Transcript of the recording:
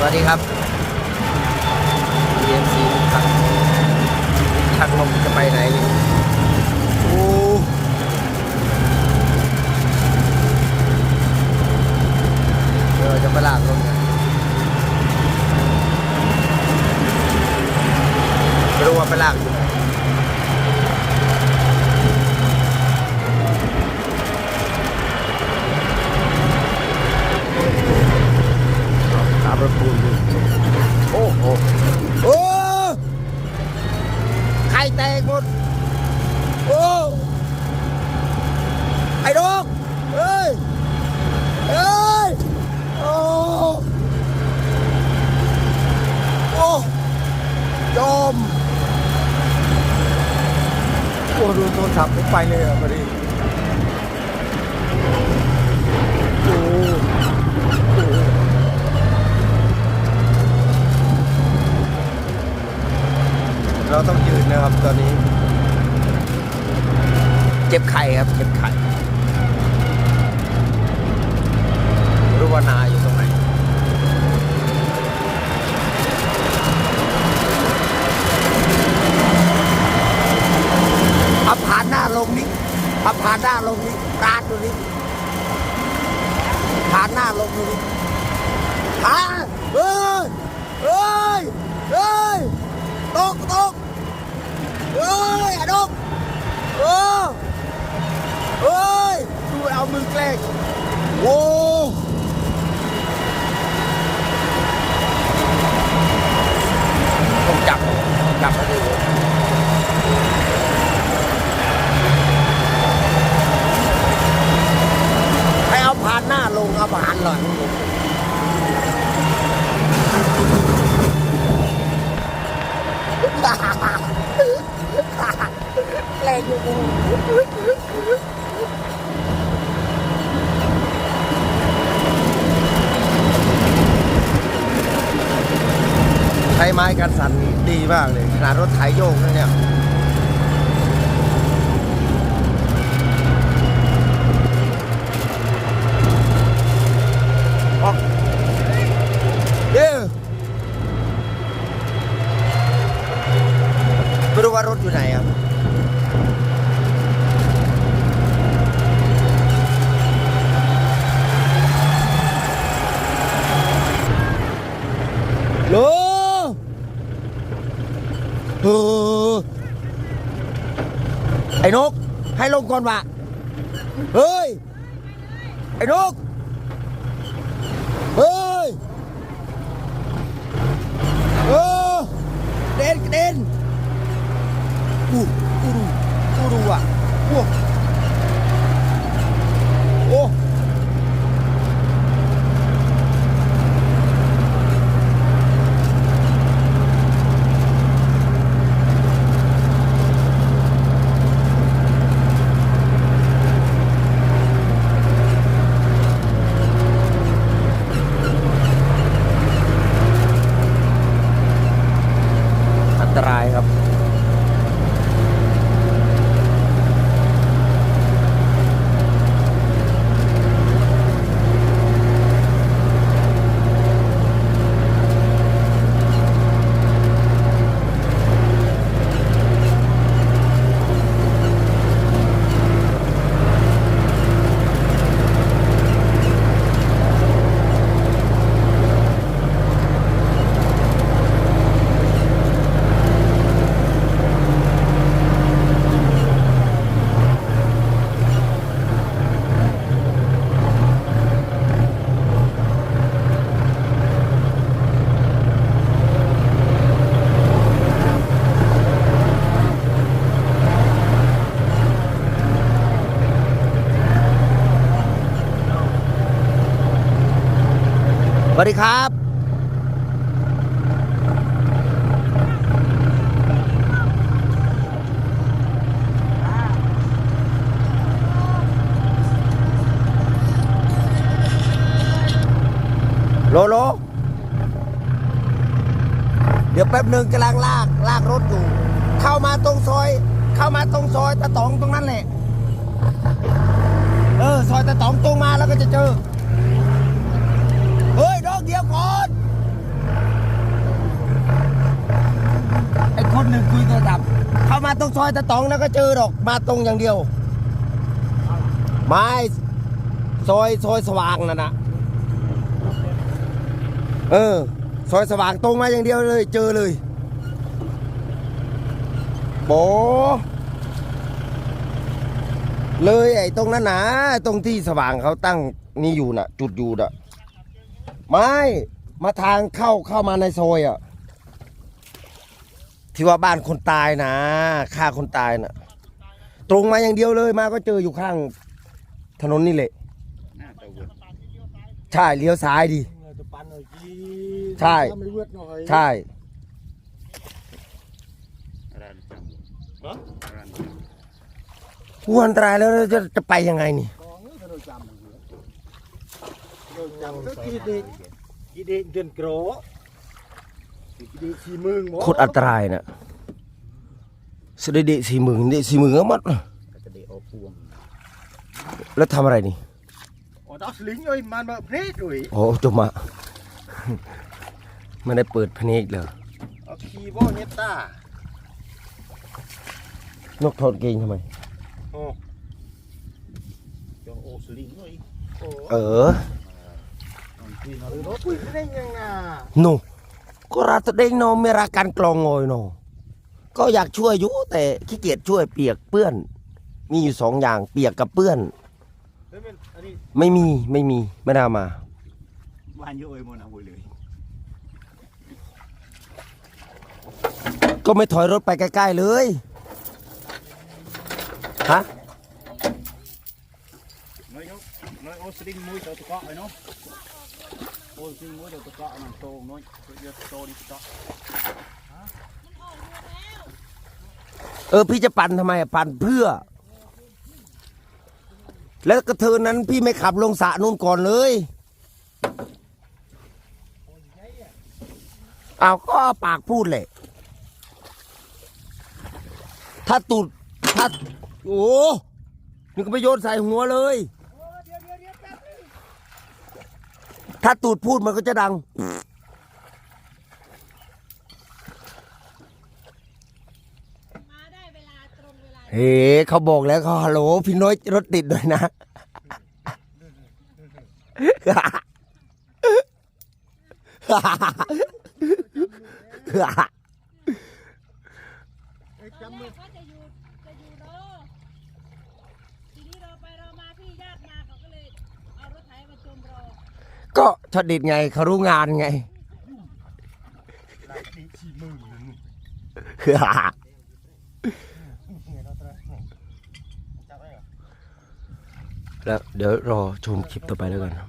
สวัสดีครับ BMC ทักท่านชักลมจะไปไหนนี่โอ้เออจะไปลากลงกันไม่รู้ว่าไปลากอยู่ไหนตามรถปูนอยู่โอ้โหโอ้ไข่แตกหมด โอ้ ไอ้ดอกเอ้ย เอ้ย โอ้ โอ้จมโอ้ดูโทรศัพท์ผมไปเลยอะพอดีโอ้โอ้เราต้องยืนนะครับตอนนี้ เจ็บไข่ครับ เจ็บไข่รู้ว่านาอยู่ตรงไหน เอาผ่านหน้าลงนี้เอาผ่า นหน้าลงนี่ร้านดูนี่ผ่านหน้าลงดูนี่ผ่านเอ้ยเอ้ยเอ้ยตกตกเอ้ยอดกเออเอ้ยดูเอามือแกล้งโอ้ต้องจับจับมาดูให้เอาผ่านหน้าลงเอาผ่านหลังลง แรงอยู่ใช้ไม้กันสั่นดีมากเลยขนาดรถไถโยกนะเนี่ย ออกเด้อ ไม่รู้ว่ารถอยู่ไหนอะโลเออไอ้นก ให้ลงก่อนวะเฮ้ย ไอ้นก เฮ้ย เออเด่นเด่น กูกูดูกู วัสดีครับ โลโล เดี๋ยวแป๊บหนึ่งกำลังลาก ลากรถอยู่ เข้ามาตรงซอย เข้ามาตรงซอยตะตองตรงนั้นแหละ เออ ซอยตะตองตรงมาแล้วก็จะเจอ เฮ้ยดอกเดียวก่อน คนหนึ่งคุยตัวดำเข้ามาตรงซอยตะตองนะก็เจอดอกมาตรงอย่างเดียว ไม่ซอยซอยสว่างนั่นนะเออซอยสว่างตรงมาอย่างเดียวเลย เจอเลยโบเลยไอ้ตรงนั้นนะตรงที่สว่างเขาตั้งนี่อยู่น่ะ จุดอยู่น่ะ ไม่ มาทางเข้าเข้ามาในซอยอะ ที่ว่าบ้านคนตายนะฆ่าคนตายน่ะตรงมาอย่างเดียวเลยมาก็เจออยู่ข้าง ถนนนี่แหละใช่เลี้ยวซ้ายดี ใช่วิร์ดหน่อยใช่อะไรจำอะไรอ้วนตรายแล้วจะจะไปยังไงนี่มองถนนจำอยู่ถนจำก็กี่เดกี่เด็กเดินกรอ เด็กสี่มึงบ่โคตรอันตรายน่ะสเดเดสี่หมื่นเดสี่หมื่นก็หมัดก็จะได้เอาพวงแล้วทำอะไรนี่โอ้ดัสลิงเอ้ยมันมาเพลทเลยโอ้จบมาไม่ได้เปิดพเนกเลยเอาคีย์บอร์ดเนตตานกถอดเกงทำไมโอ้จงโอสลิงเลยโอ้เออที่น รถคุยได้ยังไงหนูก็รัตเด้งโนมีราการกลองงอยโนก็อยากช่วยอยู่แต่ขี้เกียจช่วยเปียกเปื้อน มีอยู่สองอย่างเปียกกับเปื้อนเฮ้ยมันอันนี้ไม่มีไม่มีไม่ได้เอามา บ้านเยอะเอ้ยมันเอาไปเลย ก็ไม่ถอยรถไปใกล้ๆเลยฮะน้อยยกน้อย โอ้ยเตาตะเกาะไอ้เนาะโอสลิงมุ้ยเตาตะเกาะมันโตงน้อยเยอะโตนี่ตะเกาะเออพี่จะปั่นทำไมอะปั่นเพื่อ แล้วกระเทินนั้นพี่ไม่ขับลงสระนู่นก่อนเลยเอาก็ปากพูดแหละถ้าตูดถ้าโอ้นี่ก็ไปโยนใส่หัวเลย ถ้าตูดพูดมันก็จะดัง มาได้เวลาตรงเวลาเฮ้เขาบอกแล้วเขาฮัลโหลพี่น้อยรถติดด้วยนะตอนแรกเขาจะอยู่จะอยู่รอทีนี้เราไปเรามาพี่ญาติมาเขาก็เลยเอารถไถมาชมรอ ก็ชอดดิดไงเขารู้งานไงหลายเด็กสี่มึงแล้วเดี๋ยวรอชมคลิปต่อไปแล้วกันครับ